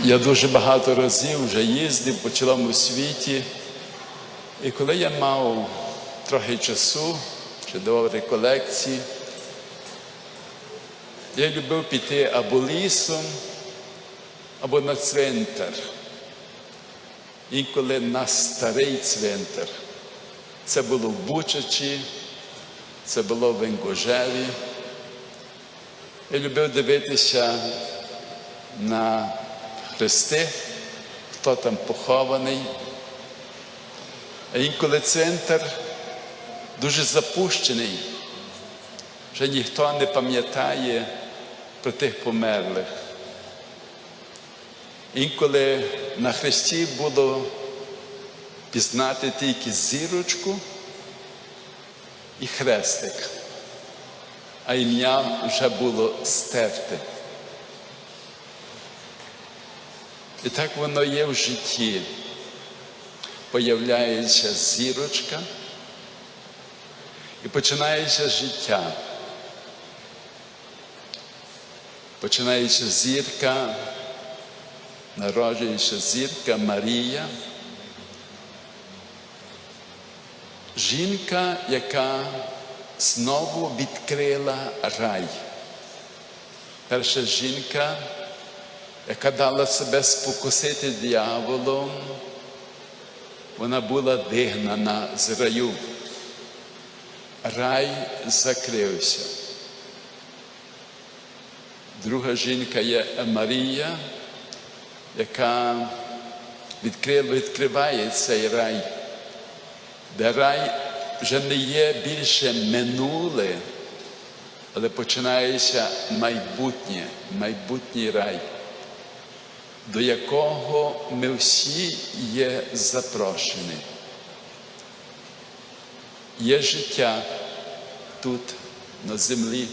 Я дуже багато разів вже їздив по цілому світі. І коли я мав трохи часу чи до реколекції, я любив піти або лісом, або на цвинтар. Інколи на старий цвинтар. Це було в Бучачі, це було в Інгожеві. Я любив дивитися на хрести, хто там похований. А інколи центр дуже запущений, вже ніхто не пам'ятає про тих померлих. Інколи на хресті було пізнати тільки зірочку і хрестик, а ім'я вже було стерте. І так воно є в житті. Появляється зірочка і починається життя. Починається зірка, народжується зірка Марія. Жінка, яка знову відкрила рай. Перша жінка, яка дала себе спокусити дияволом, вона була вигнана з раю. Рай закрився. Друга жінка є Марія, яка відкриває цей рай, де рай вже не є більше минуле, але починається майбутнє, майбутній рай, до якого ми всі є запрошені. Є життя тут, на землі.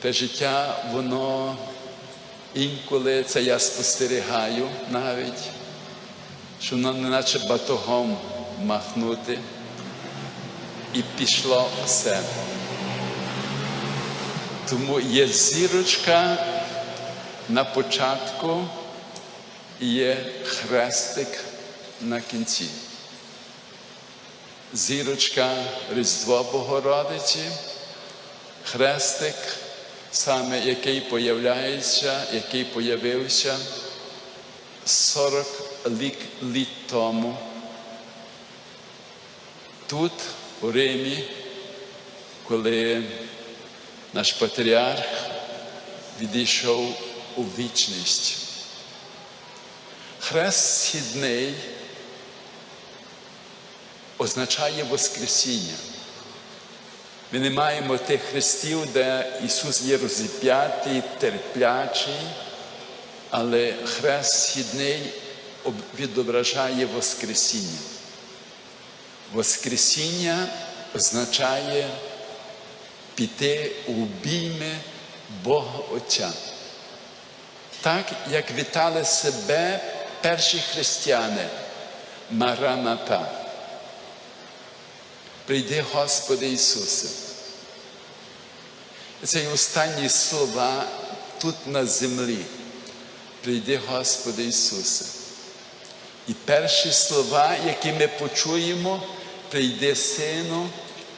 Те життя, воно інколи це я спостерігаю навіть, що воно неначе батогом махнути і пішло все. Тому є зірочка на початку є хрестик на кінці. Зірочка Різдво Богородиці, хрестик, саме який появляється, який появився 40 літ, літ тому. Тут, у Римі, коли наш патріарх відійшов у вічність. Хрест східний означає Воскресіння. Ми не маємо тих хрестів, де Ісус є розіп'ятий, терплячий, але хрест східний відображає Воскресіння. Воскресіння означає піти у обійми Бога Отця. Так, як вітали себе перші християни Мараната. Прийди, Господи Ісусе. Це останні слова тут на землі. Прийди, Господи Ісусе. І перші слова, які ми почуємо, прийди сину,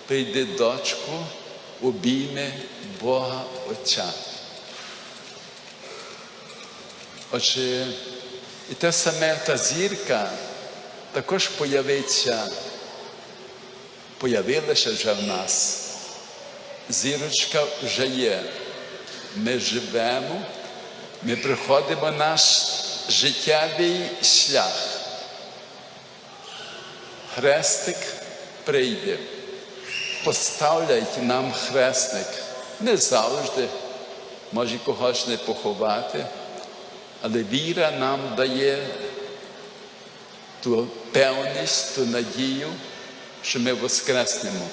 прийди дочку, обійми Бога Отця. Отже, і те саме та зірка також появиться, появилася вже в нас. Зірочка вже є. Ми живемо, ми приходимо наш життєвий шлях. Хрестик прийде. Поставлять нам хрестик. Не завжди, може когось не поховати, але віра нам дає ту певність, ту надію, що ми воскреснемо,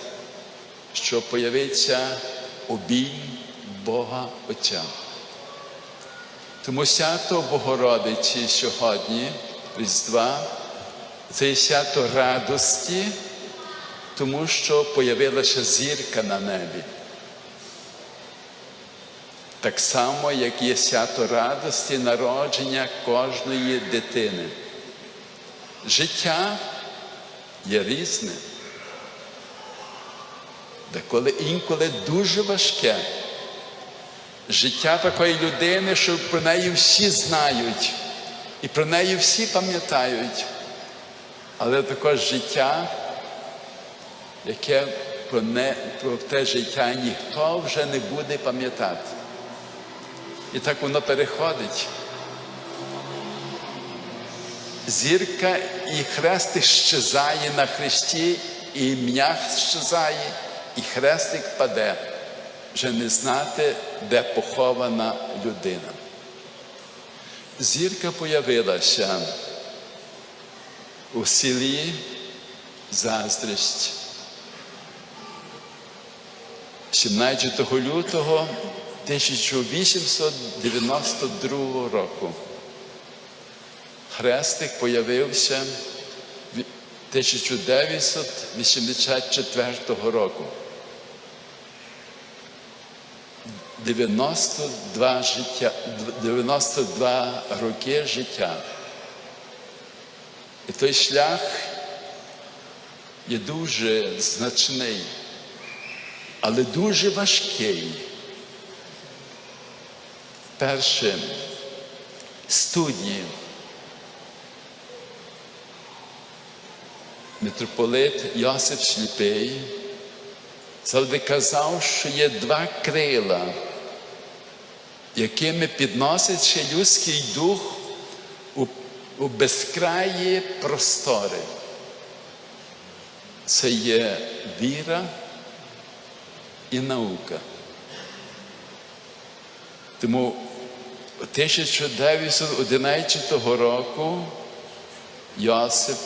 що появиться обій Бога Отця. Тому свято Богородиці сьогодні, Різдва, це свято радості, тому що появилася зірка на небі. Так само, як є свято радості народження кожної дитини. Життя є різне, деколи інколи дуже важке. Життя такої людини, що про неї всі знають, і про неї всі пам'ятають. Але також життя, яке про, не, про те життя ніхто вже не буде пам'ятати. І так воно переходить. Зірка і хрестик щезає на хресті, і ім'я щезає, і хрестик паде, вже не знати, де похована людина. Зірка появилася у селі Заздрість. 17 лютого 1892 року. Хрестик появився 1984 року. 92 життя, 92 роки життя. І той шлях є дуже значний, але дуже важкий. Перше студії. Митрополит Йосип Сліпий завжди казав, що є два крила, якими підноситься людський дух у, у безкраї простори. Це є віра і наука. Тому 1911 року Йосип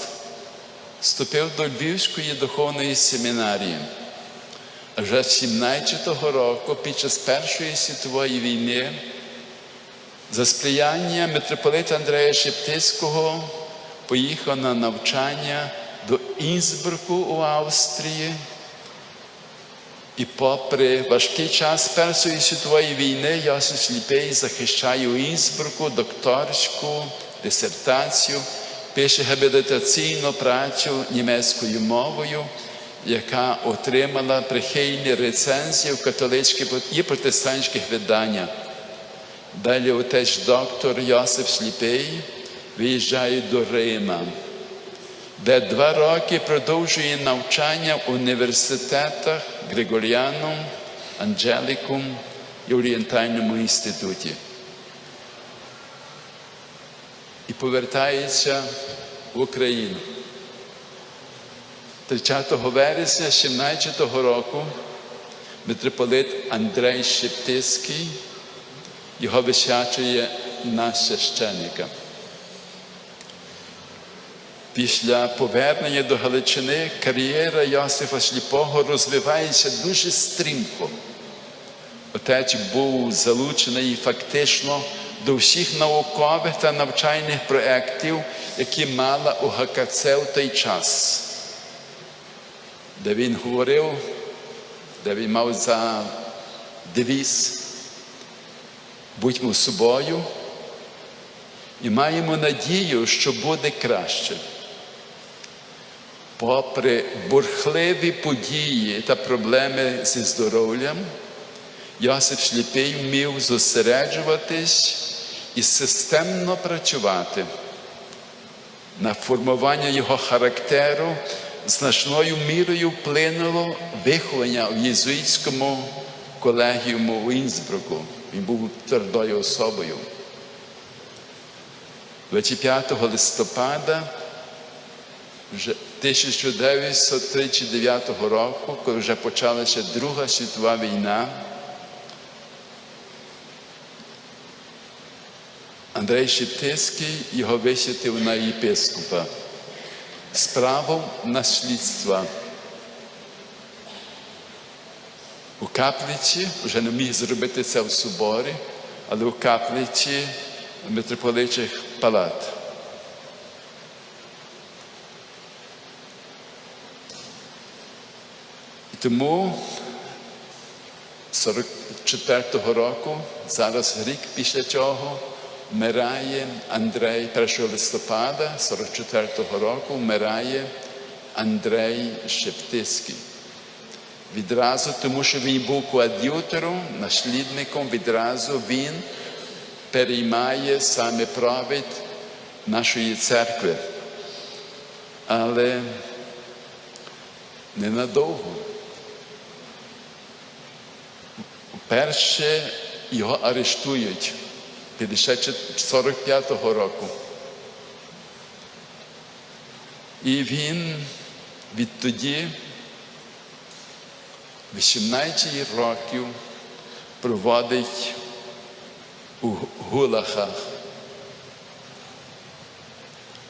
вступив до Львівської духовної семінарії. А вже 17-го року, під час Першої світової війни, за сприяння митрополита Андрея Шептицького поїхав на навчання до Інсбруку у Австрії. І попри важкий час Першої світової війни Йосиф Сліпий захищає у Інсбруку докторську дисертацію, пише габілітаційну працю німецькою мовою, яка отримала прихильні рецензії в католицьких і протестантських виданнях. Далі отець доктор Йосиф Сліпий виїжджає до Рима, де два роки продовжує навчання в університетах Григоріаном, Анджелікум і Орієнтальному інституті. І повертається в Україну. 30 вересня 17 року митрополит Андрей Шептицький його висячує на священника. Після повернення до Галичини кар'єра Йосифа Сліпого розвивається дуже стрімко. Отець був залучений фактично до всіх наукових та навчальних проєктів, які мала у ГКЦ в той час, де він говорив, де він мав за девіз будьмо собою і маємо надію, що буде краще. Попри бурхливі події та проблеми зі здоров'ям, Йосип Сліпий вмів зосереджуватись і системно працювати. На формування його характеру значною мірою вплинуло виховання в єзуїтському колегіуму в Інсбруку. Він був твердою особою. 25 листопада вже 1939 року, коли вже почалася Друга світова війна, Андрей Шептицький його висвятив на єпископа з правом наслідства. У каплиці, вже не міг зробити це в соборі, але у каплиці митрополичих палат. Тому 44-го року, зараз рік після цього, вмирає Андрей 1 листопада 44-го року вмирає Андрей Шептицький. Відразу, тому що він був коад'ютором, наслідником, відразу він переймає саме провід нашої церкви. Але ненадовго. Перше його арештують 45-го року. І він відтоді 18 років проводить у Гулахах,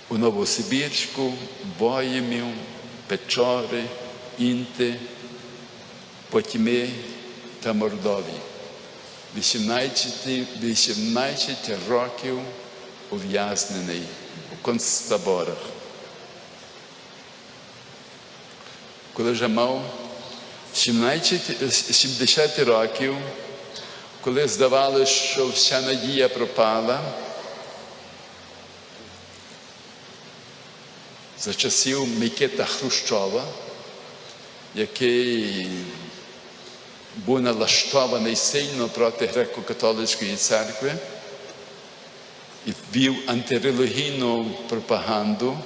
у Новосибірську, Боємів, Печори, Інти, Потьми та Мордові. 18, 18 років ув'язнений у концтаборах. Коли вже мав 17, 70 років, коли здавалося, що вся надія пропала, за часів Микита Хрущова, який був налаштований сильно проти греко-католицької церкви і вів антирелігійну пропаганду,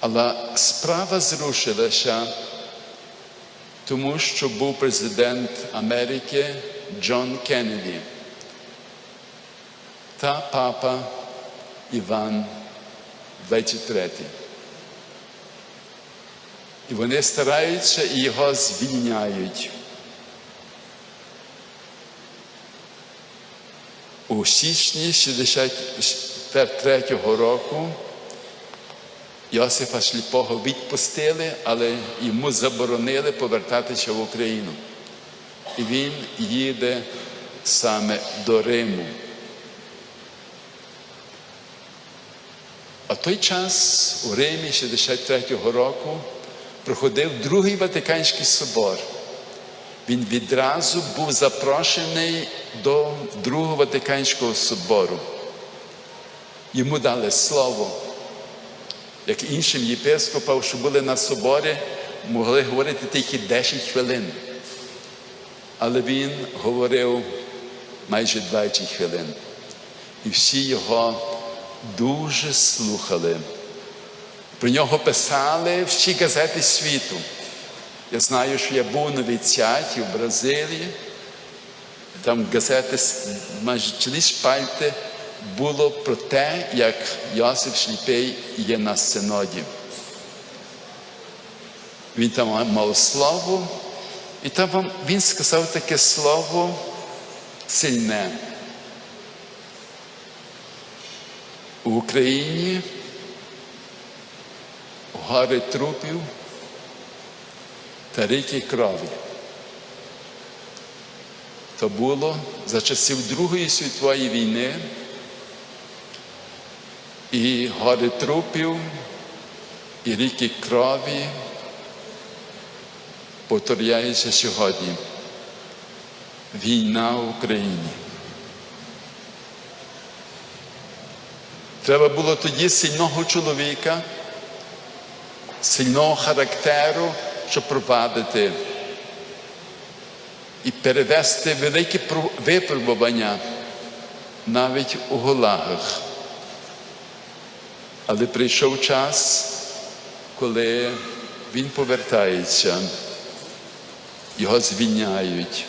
але справа зрушилася, тому що був президент Америки Джон Кеннеді та папа Іван 23. І вони стараються і його звільняють. У січні 63 року Йосифа Шліпого відпустили, але йому заборонили повертатися в Україну. І він їде саме до Риму. А той час у Римі 63-го року проходив Другий Ватиканський собор. Він відразу був запрошений до Другого Ватиканського собору. Йому дали слово, як іншим єпископам, що були на соборі, могли говорити тільки 10 хвилин. Але він говорив майже 20 хвилин. І всі його дуже слухали. Про нього писали всі газети світу. Я знаю, що я був на відсяті в Бразилії, там газети майже шпальти було про те, як Йосип Шліпей є на синоді. Він там мав слово, і там він сказав таке слово сильне. У Україні гори трупів та ріки крові. То було за часів Другої світової війни і гори трупів, і ріки крові повторяються сьогодні. Війна в Україні. Треба було тоді сильного чоловіка, сильного характеру, щоб провадити і перевести великі випробування навіть у голагах. Але прийшов час, коли він повертається, його звільняють.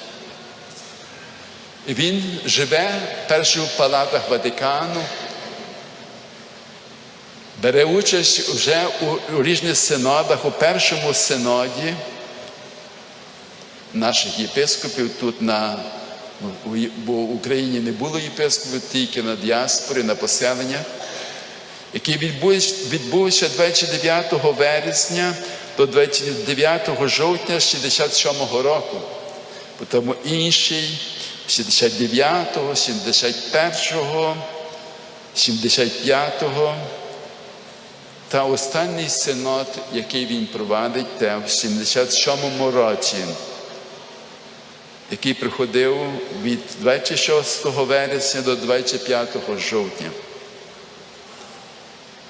І він живе перше в палатах Ватикану, бере участь вже у, у різних синодах, у першому синоді наших єпископів тут на бо в Україні не було єпископів, тільки на діаспорі, на поселеннях, який відбувся 29 вересня до 29 жовтня 67-го року. Тому інший 69-го, 71-го, 75-го. Та останній синод, який він провадить, те в 77-му році. який приходив від 26 вересня до 25 жовтня.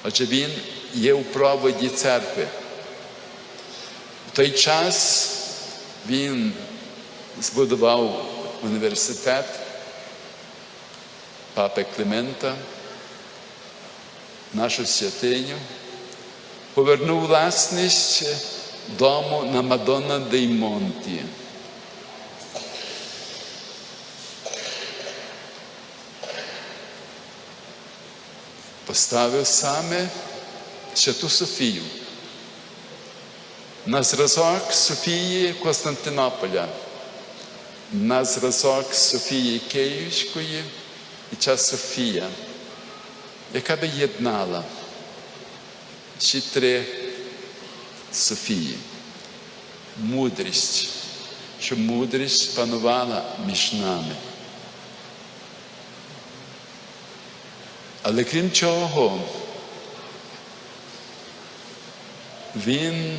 Отже, він є у проводі церкви. В той час він збудував університет папи Климента, нашу святиню, повернув власність дому на Мадонна дей Монті. Поставив саме Святу Софію. На зразок Софії Константинополя, на зразок Софії Київської і ця Софія, яка би єднала всі три Софії. Мудрість, щоб мудрість панувала між нами. Але крім чого, він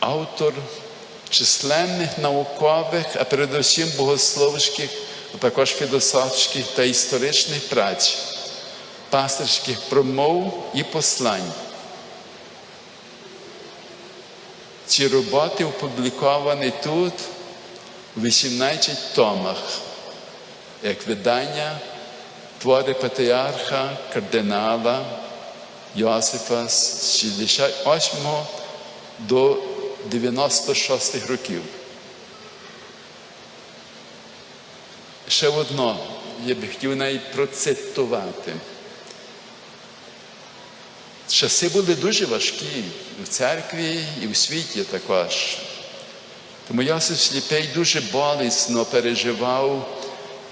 автор численних наукових, а передусім богословських, а також філософських та історичних праць, пастирських промов і послань. Ці роботи опубліковані тут у 18 томах, як видання твори патріарха кардинала Йосифа з 68 до 96 років. Ще одно я би хотів навіть процитувати. Часи були дуже важкі і в церкві, і в світі також. Тому Йосиф Сліпей дуже болісно переживав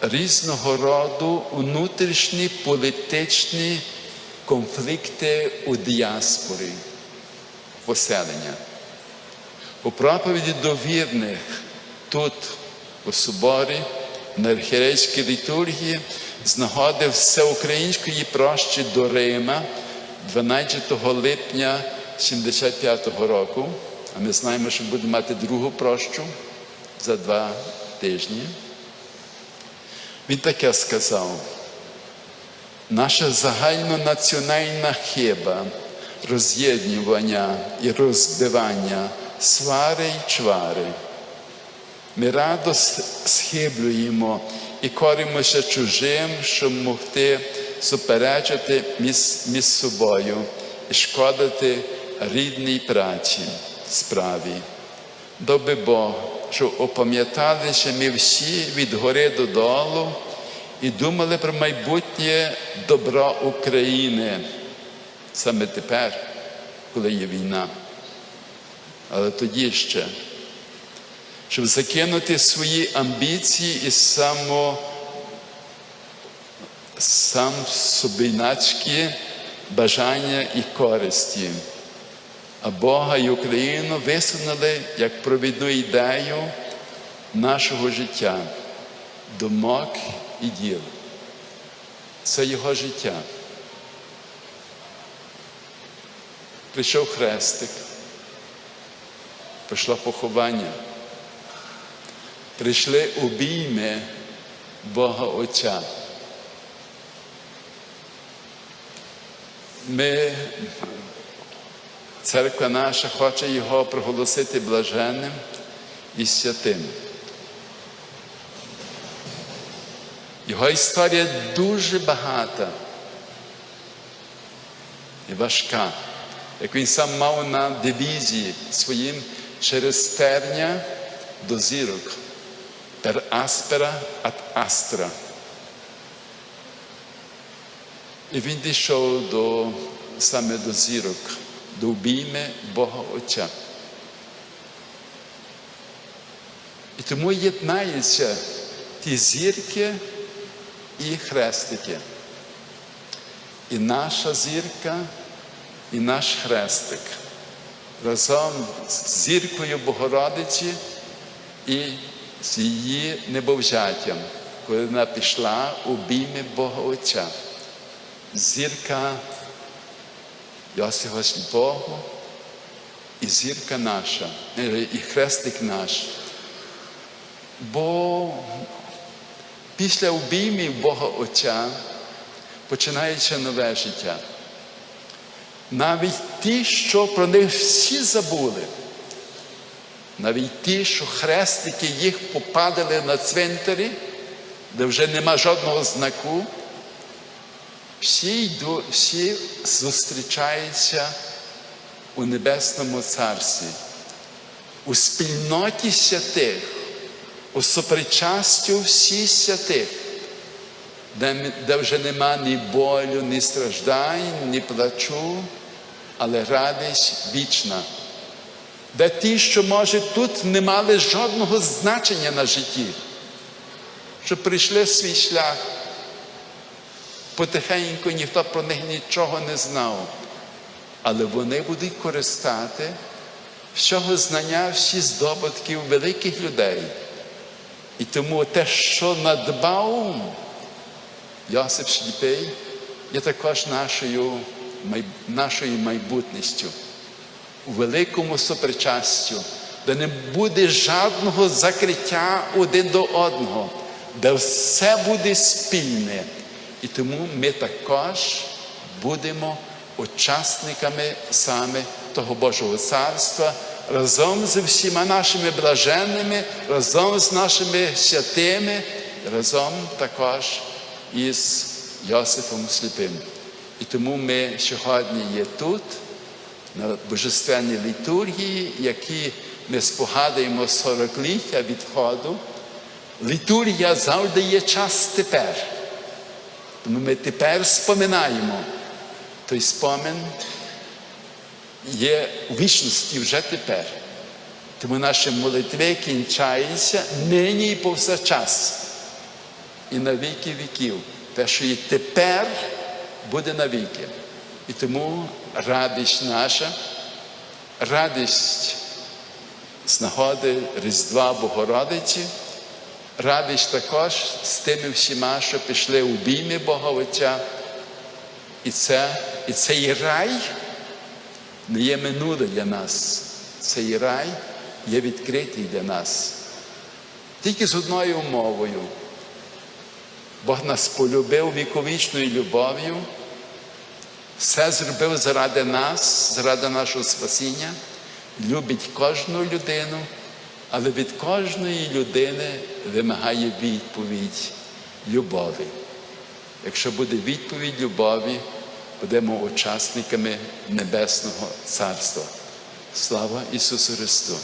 різного роду внутрішні політичні конфлікти у діаспорі, поселення. У проповіді до вірних тут, у соборі, на архірейській літургії, з нагоди всеукраїнської прощі до Рима 12 липня 75-го року, а ми знаємо, що будемо мати другу прощу за два тижні. Він таке сказав. Наша загальнонаціональна хиба, роз'єднування і розбивання, свари й чвари. Ми радо схиблюємо і коримося чужим, щоб могти суперечити між собою і шкодити рідній праці, справі. Доби Бог, що опам'яталися ми всі від гори додолу і думали про майбутнє добро України саме тепер, коли є війна. Але тоді ще, щоб закинути свої амбіції і само, сам собінацькі бажання і користі. А Бога і Україну висунули як провідну ідею нашого життя, думок і діл. Це його життя. Прийшов хрестик, прийшло поховання, прийшли обійми Бога Отця. Ми, церква наша хоче його проголосити блаженним і святим. Його історія дуже багата і важка. Як він сам мав на дивізії своїм через терня до зірок, per aspera ad astra. І він дійшов до, саме до зірок, до обійми Бога Отця. І тому єднаються ті зірки і хрестики. І наша зірка, і наш хрестик разом з зіркою Богородиці і з її небовжаттям, коли вона пішла у бійми Бога Отця. Зірка Йосифа Сліпого і зірка наша, і хрестик наш, Бо після обіймів Бога Отця починається нове життя. Навіть ті, що про них всі забули, навіть ті, що хрестики їх попадали на цвинтарі, де вже нема жодного знаку, всі, йду, всі зустрічаються у Небесному Царстві, у спільноті святих, у сопричастю всіх святих, де, де вже нема ні болю, ні страждань, ні плачу, але радість вічна. Де ті, що, може, тут не мали жодного значення на житті, що прийшли свій шлях, потихеньку ніхто про них нічого не знав, але вони будуть користати всього знання, всі здобутків великих людей. І тому те, що надбав Йосип Шліпей, є також нашою, нашою майбутністю у великому сопричастю, де не буде жодного закриття один до одного, де все буде спільне. І тому ми також будемо учасниками саме того Божого царства разом з всіма нашими блаженними, разом з нашими святими, разом також із Йосифом Сліпим. І тому ми сьогодні є тут на божественній літургії, які ми спогадуємо 40-ліття відходу. Літургія завжди є час тепер. Тому ми тепер споминаємо. Той спомин є у вічності вже тепер. Тому наші молитви кінчаються нині і повсякчас. І на віки віків. Те, що є тепер, буде навіки. І тому радість наша, радість з нагоди Різдва Богородиці, радість також з тими всіма, що пішли у бійми Бога Отця. І це, і цей рай не є минуле для нас. Цей рай є відкритий для нас. Тільки з одною умовою. Бог нас полюбив віковічною любов'ю, все зробив заради нас, заради нашого спасіння, любить кожну людину, але від кожної людини вимагає відповідь любові. Якщо буде відповідь любові, будемо учасниками Небесного Царства. Слава Ісусу Христу!